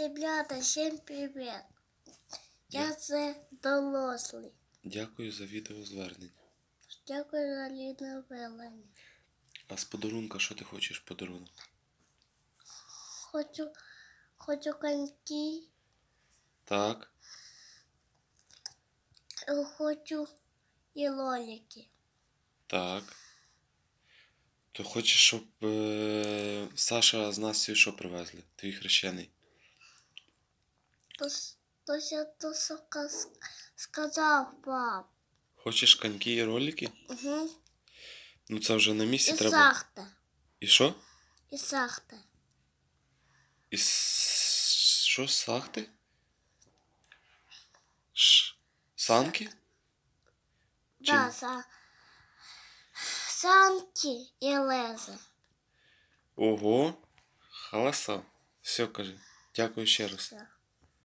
Ребята, всем привет. Я це дорослий. Дякую за відеозвернення. Дякую за Ліну А з подарунка що ти хочеш подарунок? Хочу, хочу коньки, Так. хочу і лолики. Так. То хочеш, щоб е, Саша з Настю що привезли? Твій хрещений. То, то я то сказав пап. Хочеш коньки і ролики? Угу. Ну це вже на місці І треба. сахта. І що? І сахта. І с- що, сахти? Ш... Санки? Чи- Да, са... Санки і лези. Ого. Халаса. Все, кажи. Дякую ще раз. Все.